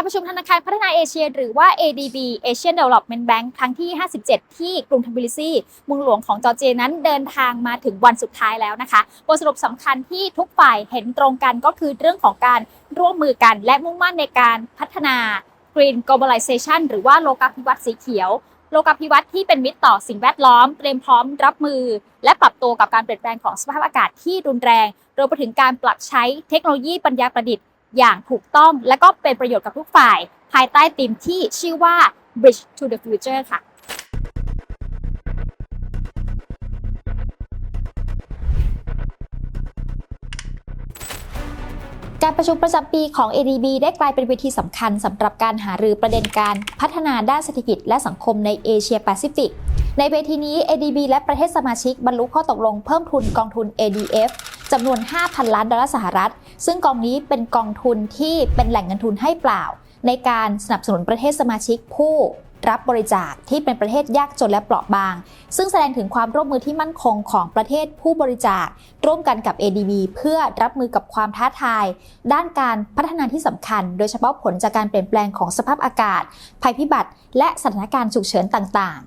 การประชุมธนาคารพัฒนาเอเชีย หรือว่า ADB Asian Development Bank ครั้งที่ 57 ที่กรุงทบิลิซีเมืองหลวงของจอร์เจียนั้นเดินทางมาถึงวันสุดท้ายแล้วนะคะ บทสรุปสำคัญที่ทุกฝ่ายเห็นตรงกันก็คือเรื่องของการร่วมมือกัน และมุ่งมั่นในการพัฒนา Green Globalization หรือว่าโลกาภิวัตน์สีเขียว โลกาภิวัตน์ที่เป็นมิตรต่อสิ่งแวดล้อม เตรียมพร้อมรับมือ และปรับตัวกับการเปลี่ยนแปลงของสภาพอากาศที่รุนแรงรวมไปถึงการปรับใช้เทคโนโลยีปัญญาประดิษฐ์ อย่างถูกต้องและก็เป็นประโยชน์กับทุกฝ่าย ภายใต้ธีมที่ชื่อว่า Bridge to the Future ค่ะการประชุมประจำปีของ ADB ได้กลายเป็นเวทีสำคัญสำหรับการหารือประเด็นการพัฒนาด้านเศรษฐกิจและสังคมในเอเชียแปซิฟิก ในเวทีนี้ ADB และประเทศสมาชิกบรรลุข้อตกลงเพิ่มทุนกองทุน ADF จำนวน 5,000 ล้านดอลลาร์สหรัฐ ซึ่งกองนี้เป็นกองทุนที่เป็นแหล่งเงินทุนให้เปล่า ในการสนับสนุนประเทศสมาชิกผู้รับบริจาคที่เป็นประเทศยากจนและเปราะบาง ซึ่งแสดงถึงความร่วมมือที่มั่นคงของประเทศผู้บริจาค ร่วมกันกับ ADB เพื่อรับมือกับความท้าทาย ด้านการพัฒนาที่สำคัญ โดยเฉพาะผลจากการเปลี่ยนแปลงของสภาพอากาศ ภัยพิบัติ และสถานการณ์ฉุกเฉินต่าง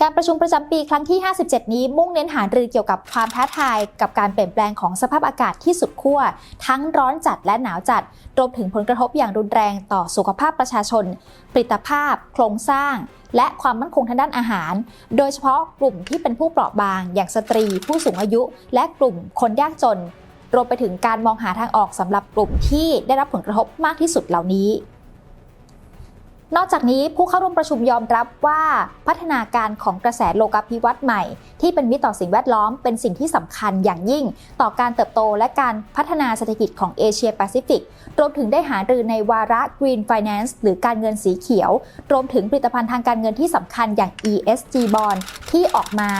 การประชุมประจำปีครั้งที่ 57 นี้มุ่งเน้นหารือเกี่ยวกับความท้าทายกับการเปลี่ยนแปลงของสภาพอากาศที่สุดขั้วทั้งร้อนจัดและหนาวจัด รวมถึงผลกระทบอย่างรุนแรงต่อสุขภาพประชาชน ผลิตภาพ โครงสร้าง และความมั่นคงทางด้านอาหาร โดยเฉพาะกลุ่มที่เป็นผู้เปราะบาง อย่างสตรี ผู้สูงอายุ และกลุ่มคนยากจน รวมไปถึงการมองหาทางออกสำหรับกลุ่มที่ได้รับผลกระทบมากที่สุดเหล่านี้ นอกจากนี้ผู้เข้าร่วมประชุมยอมรับว่าพัฒนาการของกระแสโลกาภิวัตน์ใหม่ ที่เป็นมิตรต่อสิ่งแวดล้อมเป็นสิ่งที่สำคัญอย่างยิ่ง ต่อการเติบโตและการพัฒนาเศรษฐกิจของเอเชียแปซิฟิกรวมถึงได้หารือในวาระ Green Finance หรือการเงินสีเขียว รวมถึงผลิตภัณฑ์ทางการเงินที่สำคัญอย่าง ESG Bond ที่ออกมา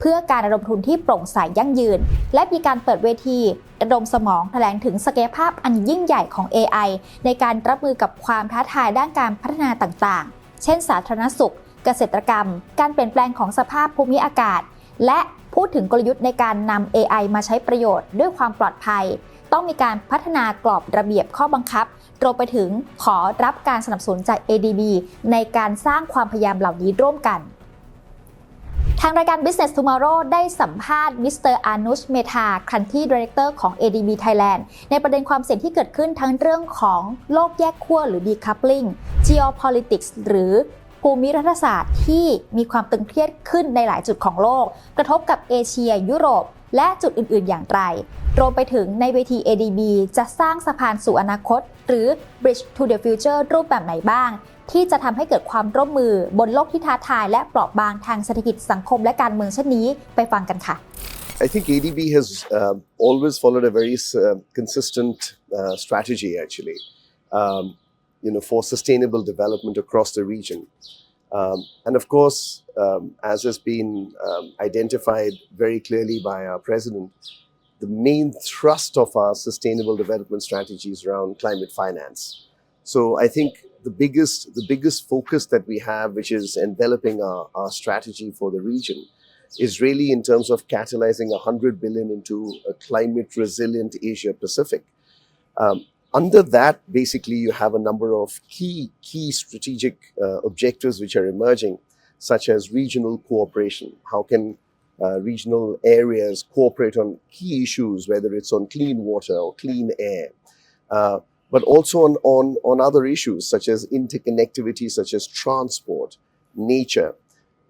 เพื่อการระดมทุนที่โปร่งใสยั่งยืน และมีการเปิดเวทีระดมสมองแถลงถึงศักยภาพอันยิ่งใหญ่ของ AI ในการรับมือกับความท้าทายด้านการพัฒนาต่างๆ เช่น สาธารณสุข เกษตรกรรม การเปลี่ยนแปลงของสภาพภูมิอากาศ และพูดถึงกลยุทธ์ในการนำ AI มาใช้ประโยชน์ด้วยความปลอดภัย ต้องมีการพัฒนากรอบระเบียบข้อบังคับรวมไปถึงขอรับการสนับสนุนจาก ADB ในการสร้างความพยายามเหล่านี้ร่วมกัน ทางรายการ Business Tomorrow ได้สัมภาษณ์มิสเตอร์อานุชเมธาคันที่ดีเรคเตอร์ของ ADB Thailand ในประเด็นความเสี่ยงที่เกิดขึ้นทั้งเรื่องของโลกแยกขั้วหรือ decoupling geopolitics หรือภูมิรัฐศาสตร์ที่มีความตึงเครียดขึ้นในหลายจุดของโลก กระทบกับเอเชีย ยุโรป และจุดอื่น ๆ อย่างไร รวมไปถึงในเวที ADB จะสร้างสะพานสู่อนาคต หรือ Bridge to the Future รูปแบบไหนบ้าง ที่จะทำให้เกิดความร่วมมือบนโลกที่ท้าทาย และเปราะบางทางเศรษฐกิจสังคมและการเมืองเช่นนี้ไปฟังกันค่ะ I think ADB has um always followed a very uh, consistent uh, strategy, actually, um, you know, for sustainable development across the region. Um, and of course, um, as has been um, identified very clearly by our president, the main thrust of our sustainable development strategy is around climate finance. So I think the biggest the biggest focus that we have, which is enveloping our, our strategy for the region, is really in terms of catalyzing 100 billion into a climate resilient Asia Pacific. Um, under that, basically, you have a number of key key strategic uh, objectives which are emerging, such as regional cooperation. How can uh, regional areas cooperate on key issues, whether it's on clean water or clean air, uh, but also on, on on other issues such as interconnectivity, such as transport, nature,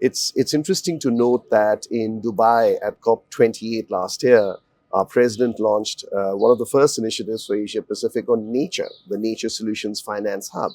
it's it's interesting to note that in Dubai at COP28 last year, our president launched uh, one of the first initiatives for Asia Pacific on nature, the Nature Solutions Finance Hub.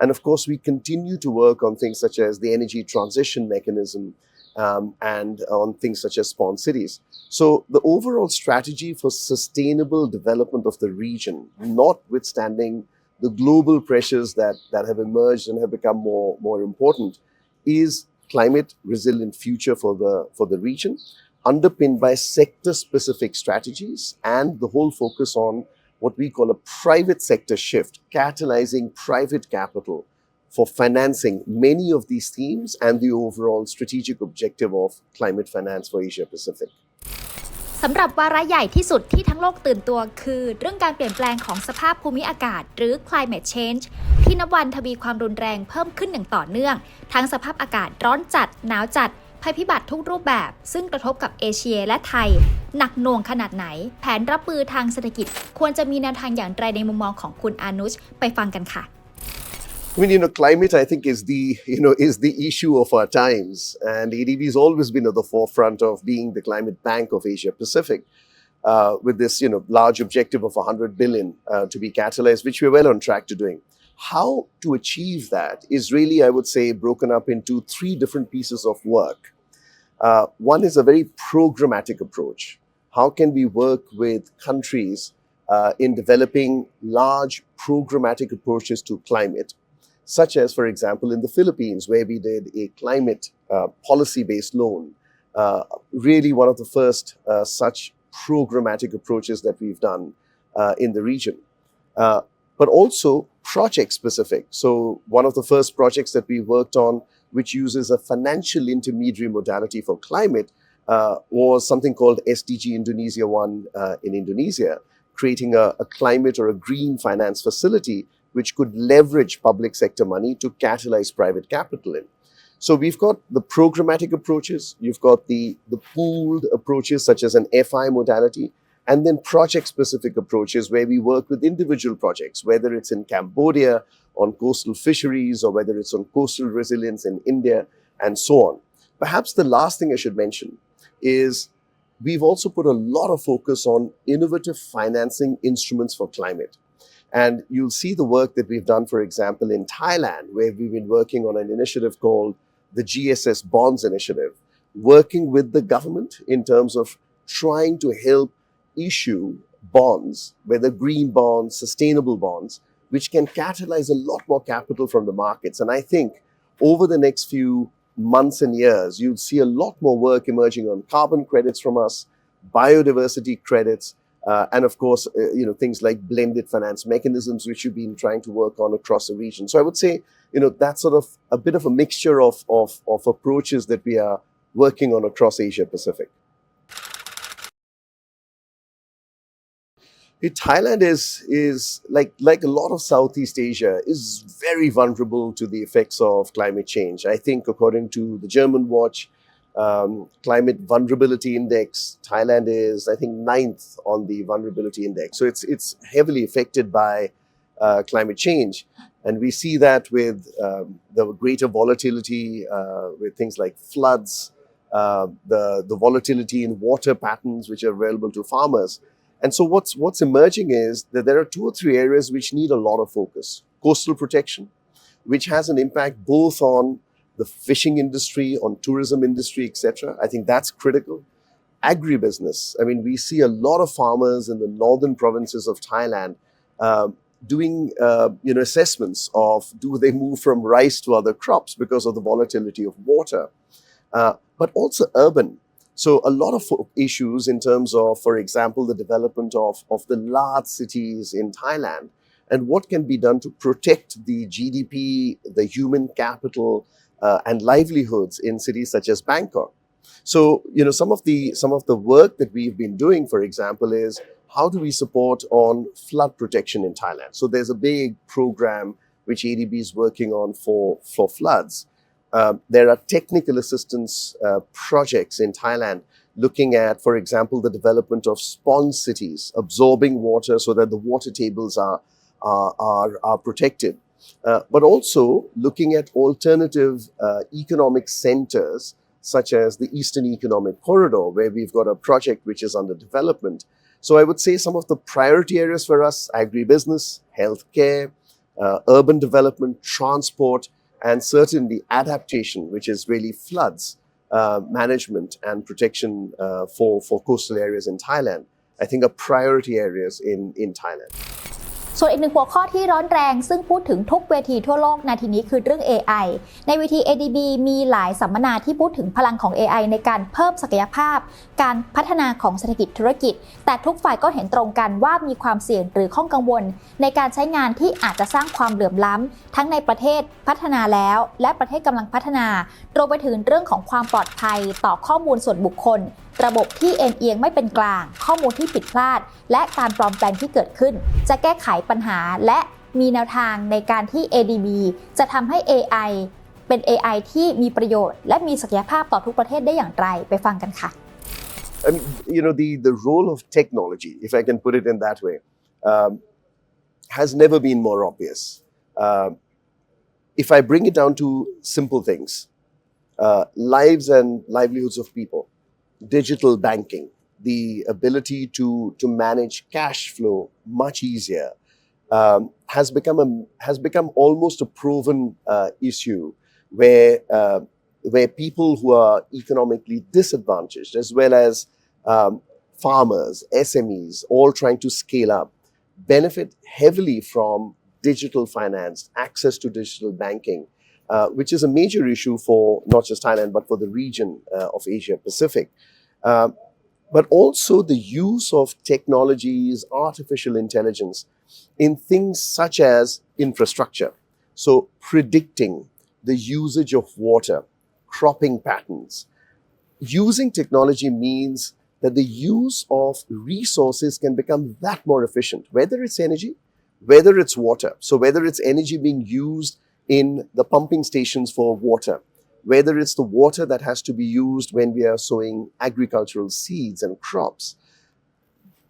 And of course, we continue to work on things such as the energy transition mechanism um, and on things such as spawn cities. So, the overall strategy for sustainable development of the region, notwithstanding the global pressures that, that have emerged and have become more, more important, is climate resilient future for the for the region underpinned by sector specific strategies and the whole focus on what we call a private sector shift catalyzing private capital for financing many of these themes and the overall strategic objective of climate finance for asia pacific สำหรับวาระใหญ่ที่สุดที่ทั้งโลกตื่นตัวคือ เรื่องการเปลี่ยนแปลงของสภาพภูมิอากาศ หรือ climate change ที่นับวันทวีความรุนแรงเพิ่มขึ้นอย่างต่อเนื่อง ทั้งสภาพอากาศร้อนจัด หนาวจัด ภัยพิบัติทุกรูปแบบ ซึ่งกระทบกับเอเชียและไทย หนักหน่วงขนาดไหน แผนรับมือทางเศรษฐกิจ ควรจะมีแนวทางอย่างไรในมุมมองของคุณอานุช ไปฟังกันค่ะ I mean, you know, climate, I think, is the, you know, is the issue of our times. And ADB has always been at the forefront of being the climate bank of Asia Pacific. Uh, with this, you know, large objective of 100 billion uh, to be catalyzed, which we're well on track to doing. How to achieve that is really, I would say, broken up into three different pieces of work. Uh, one is a very programmatic approach. How can we work with countries uh, in developing large programmatic approaches to climate? Such as, for example, in the Philippines, where we did a climate uh, policy based loan. Uh, really, one of the first uh, such programmatic approaches that we've done uh, in the region. Uh, but also project specific. So, one of the first projects that we worked on, which uses a financial intermediary modality for climate, uh, was something called SDG Indonesia One uh, in Indonesia, creating a, a climate or a green finance facility which could leverage public sector money to catalyze private capital in. So we've got the programmatic approaches, you've got the, the pooled approaches such as an FI modality, and then project specific approaches where we work with individual projects, whether it's in Cambodia on coastal fisheries or whether it's on coastal resilience in India and so on. Perhaps the last thing I should mention is we've also put a lot of focus on innovative financing instruments for climate. And you'll see the work that we've done, for example, in Thailand, where we've been working on an initiative called the GSS Bonds Initiative, working with the government in terms of trying to help issue bonds, whether green bonds, sustainable bonds, which can catalyze a lot more capital from the markets. And I think over the next few months and years, you'll see a lot more work emerging on carbon credits from us, biodiversity credits, uh, and of course, uh, you know things like blended finance mechanisms, which you've been trying to work on across the region. So I would say, you know, that's sort of a bit of a mixture of of, of approaches that we are working on across Asia Pacific. Thailand is is like like a lot of Southeast Asia is very vulnerable to the effects of climate change. I think according to the German Watch, um, climate vulnerability index, Thailand is I think ninth on the vulnerability index. So it's it's heavily affected by uh, climate change, and we see that with um, the greater volatility uh, with things like floods, uh, the the volatility in water patterns which are available to farmers. And so what's what's emerging is that there are two or three areas which need a lot of focus. Coastal protection, which has an impact both on the fishing industry, on tourism industry, etc. I think that's critical. Agribusiness. I mean, we see a lot of farmers in the northern provinces of Thailand uh, doing uh, you know assessments of do they move from rice to other crops because of the volatility of water, uh, but also urban. So a lot of issues in terms of, for example, the development of, of the large cities in Thailand and what can be done to protect the GDP, the human capital, uh, and livelihoods in cities such as Bangkok. So, you know, some of the some of the work that we've been doing, for example, is how do we support on flood protection in Thailand? So there's a big program which ADB is working on for for floods. Um, there are technical assistance uh, projects in Thailand looking at, for example, the development of sponge cities, absorbing water so that the water tables are are are, are protected. Uh, but also looking at alternative uh, economic centers such as the Eastern Economic Corridor, where we've got a project which is under development. So I would say some of the priority areas for us agribusiness, healthcare, uh, urban development, transport, and certainly adaptation, which is really floods uh, management and protection uh, for, for coastal areas in Thailand, I think are priority areas in, in Thailand. ส่วนอีกหนึ่งหัวข้อที่ร้อนแรง ซึ่งพูดถึงทุกเวทีทั่วโลกนาทีนี้คือเรื่อง AI ในเวที ADB มีหลายสัมมนาที่พูดถึงพลังของ AI ในการเพิ่มศักยภาพ การพัฒนาของเศรษฐกิจธุรกิจ แต่ทุกฝ่ายก็เห็นตรงกันว่ามีความเสี่ยงหรือข้องกังวล ในการใช้งานที่อาจจะสร้างความเหลื่อมล้ำ ทั้งในประเทศพัฒนาแล้ว และประเทศกำลังพัฒนารวมไปถึงเรื่องของความปลอดภัยต่อข้อมูลส่วนบุคคล ระบบที่เอ็นเอียงไม่เป็นกลาง ข้อมูลที่ผิดพลาด และการปลอมแปลงที่เกิดขึ้น จะแก้ไขปัญหาและมีแนวทางในการที่ ADB จะทำให้ AI เป็น AI ที่มีประโยชน์ และมีศักยภาพต่อทุกประเทศได้อย่างไรไปฟังกันค่ะ I mean, you know, the, the role of technology, if I can put it in that way, um, has never been more obvious. Um if I bring it down to simple things, uh, lives and livelihoods of people, digital banking, the ability to, to manage cash flow much easier, um, has become a, has become almost a proven uh, issue where uh, where people who are economically disadvantaged, as well as um, farmers, SMEs, all trying to scale up, benefit heavily from digital finance, access to digital banking, uh, which is a major issue for not just Thailand, but for the region uh, of Asia Pacific. Um, but also the use of technologies, artificial intelligence in things such as infrastructure. So, predicting the usage of water, cropping patterns. Using technology means that the use of resources can become that more efficient, whether it's energy, whether it's water. So, whether it's energy being used in the pumping stations for water, whether it's the water that has to be used when we are sowing agricultural seeds and crops.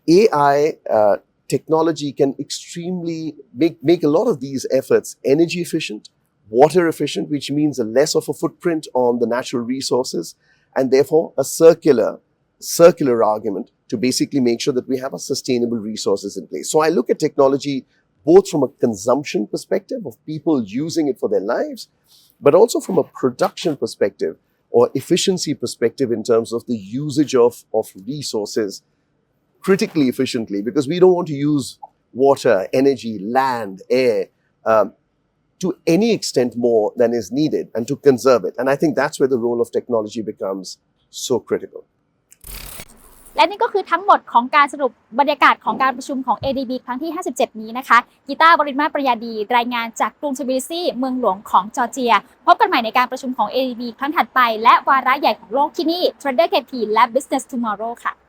AI uh, technology can extremely make, make a lot of these efforts energy efficient, water efficient, which means a less of a footprint on the natural resources, and therefore a circular circular argument to basically make sure that we have a sustainable resources in place. So I look at technology both from a consumption perspective of people using it for their lives, but also from a production perspective or efficiency perspective in terms of the usage of, of resources critically efficiently because we don't want to use water, energy, land, air um, to any extent more than is needed and to conserve it. And I think that's where the role of technology becomes so critical. และนี่ก็คือทั้งหมดของการสรุปบรรยากาศของการประชุมของ ADB ครั้งที่ 57 นี้นะคะ กีตาร์บริมาปรยาดี รายงานจากกรุงทบิลิซีเมืองหลวงของจอร์เจีย พบกันใหม่ในการประชุมของ ADB ครั้งถัดไป และวาระใหญ่ของโลกที่นี่ Trader KP และ Business Tomorrow ค่ะ